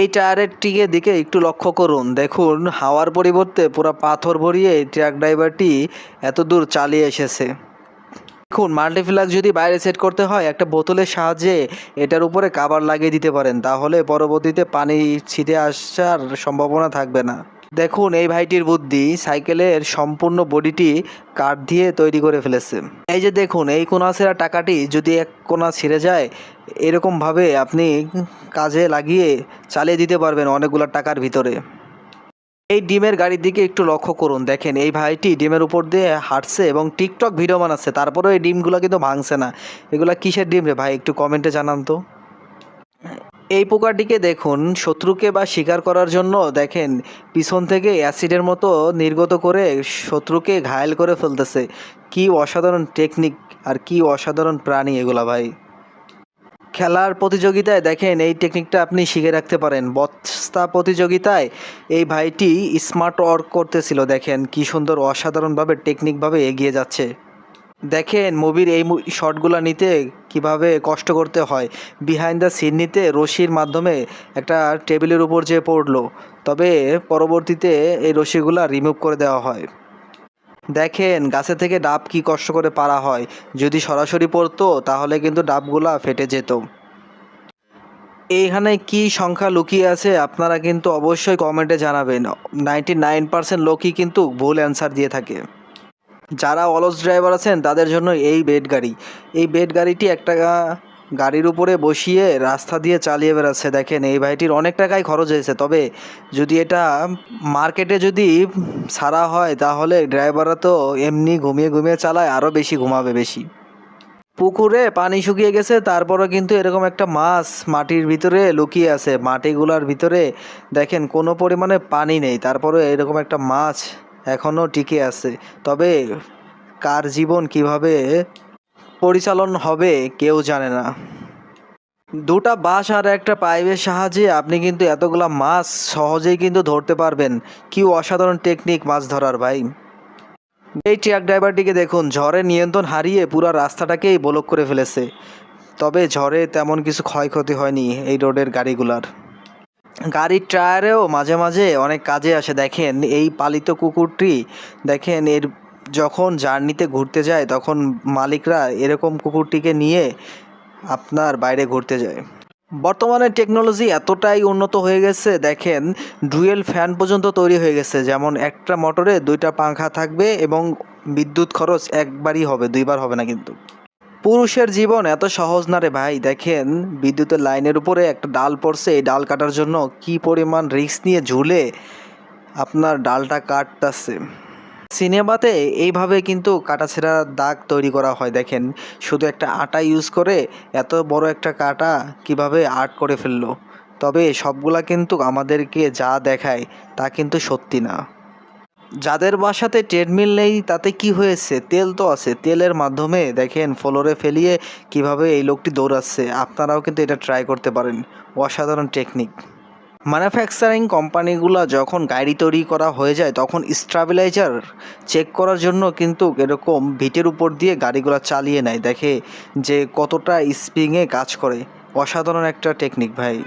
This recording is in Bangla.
এই টায়ারের টিকে দিকে একটু লক্ষ্য করুন। দেখুন, হাওয়ার পরিবর্তে পুরো পাথর ভরিয়ে ট্রাক ড্রাইভারটি এত দূর চালিয়ে এসেছে। দেখুন মাল্টিফ্লাগ যদি বাইরে সেট করতে হয়, একটা বোতলের সাহায্যে এটার উপরে কাবার লাগিয়ে দিতে পারেন। তাহলে পরবর্তীতে পানি ছিটে আসার সম্ভাবনা থাকবে না। দেখুন, এই ভাইটির বুদ্ধি সাইকেলের সম্পূর্ণ বডিটি কাঠ দিয়ে তৈরি করে ফেলেছে। এই যে দেখুন, এই কোনা ছেঁড়া টাকাটি যদি এক কোনা ছিঁড়ে যায়, এরকমভাবে আপনি কাজে লাগিয়ে চালিয়ে দিতে পারবেন অনেকগুলো টাকার ভিতরে। এই ডিমের গাড়ির দিকে একটু লক্ষ্য করুন। দেখেন, এই ভাইটি ডিমের উপর দিয়ে হাঁটছে এবং টিকটক ভিডিও বানাচ্ছে। তারপরেও এই ডিমগুলো কিন্তু ভাঙছে না। এগুলা কিসের ডিম রে ভাই? একটু কমেন্টে জানান তো। এই পোকাটিকে দেখুন, শত্রুকে বা শিকার করার জন্য দেখেন, পিছন থেকে অ্যাসিডের মতো নির্গত করে শত্রুকে ঘায়েল করে ফেলতেছে। কি অসাধারণ টেকনিক আর কি অসাধারণ প্রাণী এগুলা ভাই। খেলার প্রতিযোগিতায় দেখেন, এই টেকনিকটা আপনি শিখে রাখতে পারেন। বস্তা প্রতিযোগিতায় এই ভাইটি স্মার্ট ওয়ার্ক করতেছিল, দেখেন কি সুন্দর অসাধারণভাবে টেকনিকভাবে এগিয়ে যাচ্ছে। দেখেন, মুভির এই শটগুলো নিতে কীভাবে কষ্ট করতে হয়। বিহাইন্ড দ্য সিন নিতে রশির মাধ্যমে একটা টেবিলের উপর যে পড়ল। তবে পরবর্তীতে এই রশিগুলা রিমুভ করে দেওয়া হয়। দেখেন, গাছে থেকে ডাব কি কষ্ট করে পারা হয়। যদি সরাসরি পড়তো, তাহলে কিন্তু ডাবগুলা ফেটে যেত। এইখানে কি সংখ্যা লুকিয়ে আছে, আপনারা কিন্তু অবশ্যই কমেন্টে জানাবেন। নাইনটি নাইন পার্সেন্ট লোকই কিন্তু ভুল অ্যান্সার দিয়ে থাকে। যারা অলস ড্রাইভার আছেন, তাদের জন্য এই বেড গাড়ি। এই বেড গাড়িটি একটা গাড়ির উপরে বসিয়ে রাস্তা দিয়ে চালিয়ে বেড়াচ্ছে। দেখেন, এই ভাইটির অনেক টাকাই খরচ হয়েছে। তবে যদি এটা মার্কেটে যদি সারা হয়, তাহলে ড্রাইভাররা তো এমনি ঘুমিয়ে ঘুমিয়ে চালায়, আরও বেশি ঘুমাবে বেশি। পুকুরে পানি শুকিয়ে গেছে, তারপরও কিন্তু এরকম একটা মাছ মাটির ভিতরে লুকিয়ে আছে। মাটিগুলার ভিতরে, দেখেন, কোনো পরিমাণে পানি নেই। তারপরে এরকম একটা মাছ এখনও টিকে আছে। তবে কার জীবন কীভাবে পরিচালন হবে কেউ জানে না। দুটা বাঁশ আর একটা পাইপের সাহায্যে আপনি কিন্তু এতগুলা মাছ সহজেই কিন্তু ধরতে পারবেন। কি অসাধারণ টেকনিক মাছ ধরার ভাই। এই ট্রাক ড্রাইভারটিকে দেখুন ঝড়ে নিয়ন্ত্রণ হারিয়ে পুরো রাস্তাটাকেই ব্লক করে ফেলেছে। তবে ঝড়ে তেমন কিছু ক্ষয়ক্ষতি হয়নি এই রোডের গাড়িগুলার। গাড়ির টায়ারেও মাঝে মাঝে অনেক কাজে আসে। দেখেন, এই পালিত কুকুরটি, দেখেন, এর যখন জার্নিতে ঘুরতে যায়, তখন মালিকরা এরকম কুকুরটিকে নিয়ে আপনার বাইরে ঘুরতে যায়। বর্তমানে টেকনোলজি এতটাই উন্নত হয়ে গেছে, দেখেন, ডুয়েল ফ্যান পর্যন্ত তৈরি হয়ে গেছে। যেমন একটা মোটরে দুইটা পাংখা থাকবে এবং বিদ্যুৎ খরচ একবারই হবে, দুইবার হবে না কিন্তু। পুরুষের জীবন এত সহজ না রে ভাই। দেখেন, বিদ্যুতের লাইনের উপরে একটা ডাল পড়ছে, এই ডাল কাটার জন্য কি পরিমাণ রিস্ক নিয়ে ঝুলে আপনার ডালটা কাটতেছে। সিনেমাতে এইভাবে কিন্তু কাটাছেঁড়া দাগ তৈরি করা হয়, দেখেন। শুধু একটা আটা ইউজ করে এত বড় একটা কাটা কীভাবে আর্ট করে ফেলল? তবে সবগুলা কিন্তু আমাদেরকে যা দেখায় তা কিন্তু সত্যি না। যাদের বাসাতে ট্রেডমিল নেই, তাতে কি হয়েছে? তেল তো আছে, তেলের মাধ্যমে দেখেন ফ্লোরে ফেলিয়ে কীভাবে এই লোকটি দৌড়াচ্ছে। আপনারাও কিন্তু এটা ট্রাই করতে পারেন। অসাধারণ টেকনিক ম্যানুফ্যাকচারিং কোম্পানিগুলো যখন গাড়ি তৈরি করা হয়ে যায়, তখন স্ট্রাবিলাইজার চেক করার জন্য কিন্তু এরকম ভিটের উপর দিয়ে গাড়িগুলো চালিয়ে নেয়। দেখে যে কতটা স্প্রিংয়ে কাজ করে। অসাধারণ একটা টেকনিক ভাই।